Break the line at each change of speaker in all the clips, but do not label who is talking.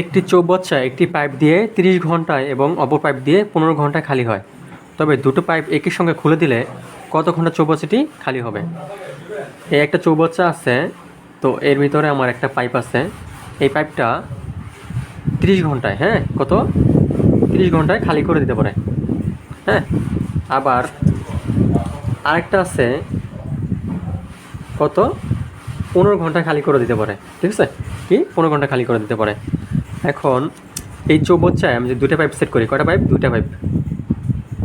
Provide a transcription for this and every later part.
একটি চৌবাচ্চা, একটি পাইপ দিয়ে তিরিশ ঘন্টায় এবং অপর পাইপ দিয়ে পনেরো ঘন্টায় খালি হয়। তবে দুটো পাইপ একই সঙ্গে খুলে দিলে কত ঘণ্টা চৌবাচ্চাটি খালি হবে? এই একটা চৌবাচ্চা আছে, তো এর ভিতরে আমার একটা পাইপ আছে। এই পাইপটা তিরিশ ঘন্টায় হ্যাঁ? কত? তিরিশ ঘন্টায় খালি করে দিতে পারে হ্যাঁ? আবার আরেকটা আছে, কত? পনেরো ঘণ্টা খালি করে দিতে পারে, ঠিক আছে? কি? পনেরো ঘণ্টা খালি করে দিতে পারে। এখন এই চৌবচ্চায় আমি যদি দুইটা পাইপ সেট করি কটা পাইপ দুইটা পাইপ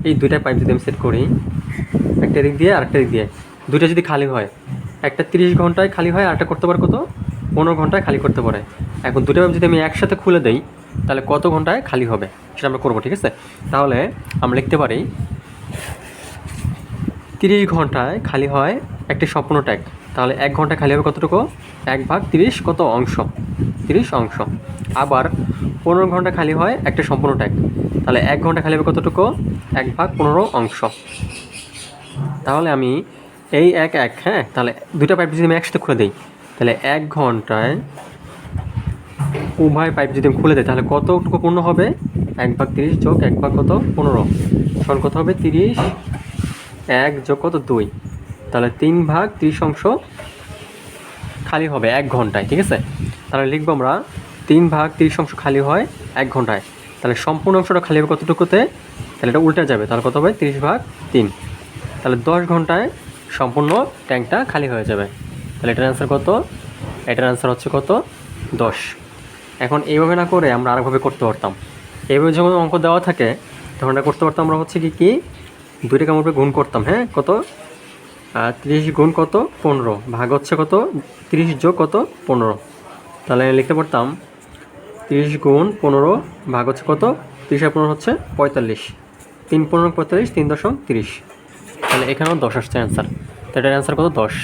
এই দুটা পাইপ যদি আমি সেট করি, একটা দিক দিয়ে আরেকটা দিক দিয়ে। দুইটা যদি খালি হয়, একটা তিরিশ ঘন্টায় খালি হয় আরেকটা করতে পারে কত? পনেরো ঘন্টায় খালি করতে পারে। এখন দুটো পাইপ যদি আমি একসাথে খুলে দেই, তাহলে কত ঘন্টায় খালি হবে? সেটা আমরা করব, ঠিক আছে? তাহলে আমরা লিখতে পারি, তিরিশ ঘন্টায় খালি হয় একটি সম্পূর্ণ ট্যাগ। তাহলে এক ঘণ্টা খালি হবে কতটুকু? এক ভাগ তিরিশ কত অংশ? তিরিশ অংশ। আবার পনেরো ঘণ্টা খালি হয় একটা সম্পূর্ণ ট্যাগ তাহলে এক ঘণ্টা খালি হবে কতটুকু? এক ভাগ পনেরো অংশ। তাহলে আমি এই এক এক হ্যাঁ? তাহলে দুটো পাইপ যদি আমি একসাথে খুলে দিই, তাহলে এক ঘন্টায় উভয় পাইপ যদি আমি খুলে দিই, তাহলে কতটুকু পূর্ণ হবে? এক ভাগ তিরিশ যোগ এক ভাগ কত? পনেরো। সমান কত হবে? তিরিশ। এক যোগ কত? দুই। তাহলে তিন ভাগ ত্রিশ অংশ খালি হবে এক ঘন্টায়, ঠিক আছে? তাহলে লিখব আমরা তিন ভাগ তিরিশ অংশ খালি হয় এক ঘন্টায়। তাহলে সম্পূর্ণ অংশটা খালি হবে কতটুকুতে? তাহলে এটা উল্টে যাবে, তাহলে কত হবে? তিরিশ ভাগ তিন। তাহলে দশ ঘন্টায় সম্পূর্ণ ট্যাঙ্কটা খালি হয়ে যাবে। তাহলে এটার অ্যান্সার কত? এটার অ্যান্সার হচ্ছে কত? দশ। এখন এইভাবে না করে আমরা আরেকভাবে করতে পারতাম। এইভাবে যখন অঙ্ক দেওয়া থাকে, তখন এটা করতে পারতাম আমরা হচ্ছে কি কি? দুইটাকে আমরা গুণ করতাম হ্যাঁ? কত? আর তিরিশ গুণ কত? পনেরো। ভাগ হচ্ছে কত? তিরিশ যোগ কত? পনেরো। তাহলে আমি লিখতে পারতাম তিরিশ গুণ পনেরো ভাগ হচ্ছে কত? তিরিশ আর পনেরো হচ্ছে পঁয়তাল্লিশ। তিন পনেরো পঁয়তাল্লিশ, তিন দশম তিরিশ। তাহলে এখানেও দশ আসছে অ্যান্সার তো এটার অ্যান্সার কত? দশ।